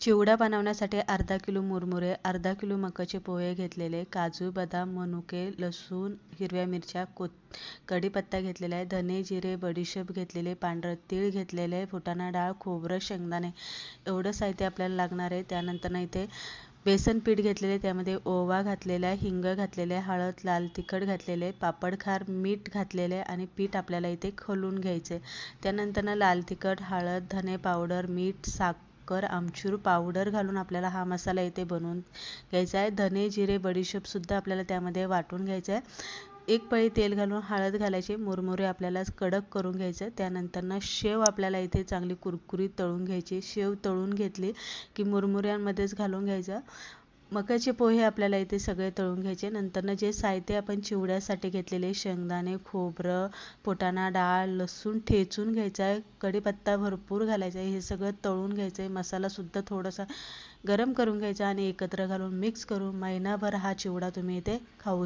चिवडा बनवण्यासाठी अर्धा किलो मुरमुरे अर्धा किलो मकाचे पोहे घेतलेले काजू बदाम मनुके लसूण हिरव्या मिरच्या कोत कढीपत्ता घेतलेला आहे धने जिरे बडीशेप घेतलेले पांढरं तीळ घेतलेले आहे फुटाणा डाळ खोबरं शेंगदाणे एवढं साहित्य आपल्याला लागणार आहे. त्यानंतर इथे बेसन पीठ घेतलेले त्यामध्ये ओवा घातलेला आहे हिंग घातलेले आहे हळद लाल तिखट घातलेले पापड खार मीठ घातलेले आणि पीठ आपल्याला इथे खोलून घ्यायचे त्यानंतर लाल तिखट हळद धने पावडर मीठ साख साखर आमचूर पावडर घालून आपल्याला हा मसाला इथे बनवून घ्यायचा आहे. धने जिरे बडीशेपसुद्धा आपल्याला त्यामध्ये वाटून घ्यायचं आहे. एक पळी तेल घालून हळद घालायची मुरमुरे आपल्याला कडक करून घ्यायचं त्यानंतरनं शेव आपल्याला इथे चांगली कुरकुरीत तळून घ्यायची. शेव तळून घेतली की मुरमुऱ्यांमध्येच घालून घ्यायचं. मकाचे पोहे आपल्याला इथे सगळे तळून घ्यायचे. नंतरनं जे साहित्य आपण चिवड्यासाठी घेतलेले शेंगदाणे खोबरं पोटाणा डाळ लसूण ठेचून घ्यायचा आहे कढीपत्ता भरपूर घालायचा आहे. हे सगळं तळून घ्यायचं आहे मसालासुद्धा थोडासा गरम करून घ्यायचा आणि एकत्र घालून मिक्स करून महिनाभर हा चिवडा तुम्ही इथे खाऊ